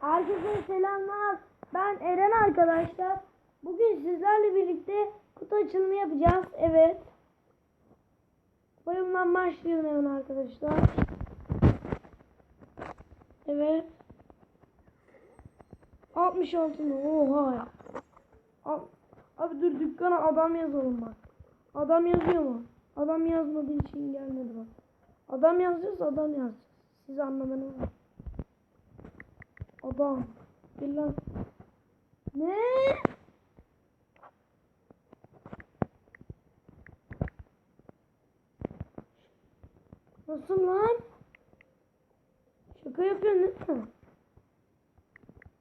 Herkese selamlar. Ben Eren arkadaşlar. Bugün sizlerle birlikte kutu açılımı yapacağız. Evet. Oyundan başlayalım hemen arkadaşlar. Evet. 66 mı? Oha ya. Abi dur dükkana adam yazalım bak. Adam yazıyor mu? Adam yazmadığı için gelmedi bak. Adam yazıyorsa adam yaz. Siz anlamanız lazım. Adam. Bir lan. Ne? Nasıl lan? Şaka yapıyorsun değil?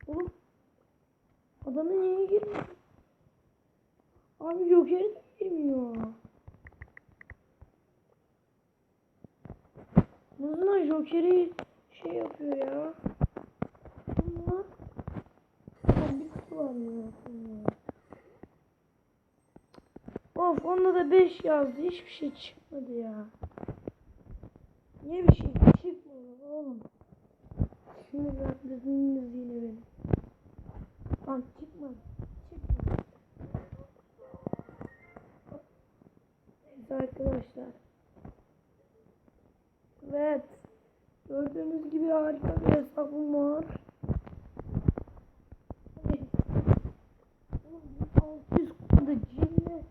Oğlum. Adamın niye girmiyor? Abi Joker de girmiyor. Nasıl lan Joker'i şey yapıyor ya? Of onda da 5 yazdı. Hiçbir şey çıkmadı ya. Niye bir şey çıkmadı oğlum? Şimdi bıraktınız yine beni. Lan çıkmadı. Çıkmadı. Evet arkadaşlar. Evet. Gördüğünüz gibi harika bir hesabım var. Evet. Oğlum bu 600 kupada cinle.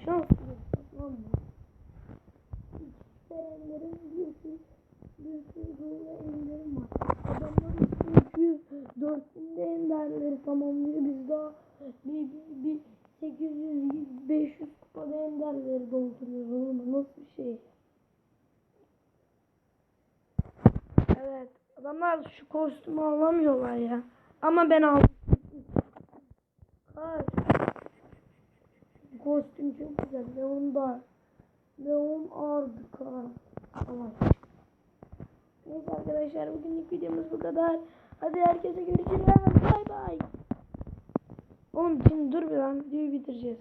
Ne şans bir hesap lan bu. Serenlerin bir sürü böyle enderim var. Adamlar 200 400'ünde enderleri tamamlıyor. Biz daha bir, bir, bir 800 500 kupada enderleri nasıl bir şey? Evet. Adamlar şu kostümü alamıyorlar ya. Ama ben aldım. Kostüm çok güzel. Leon da. Leon Ardıka. Ama. Neyse arkadaşlar bugünlük videomuz bu kadar. Hadi herkese görüşürüz. Bay bay. Oğlum şimdi dur bir lan videoyu bitireceğiz.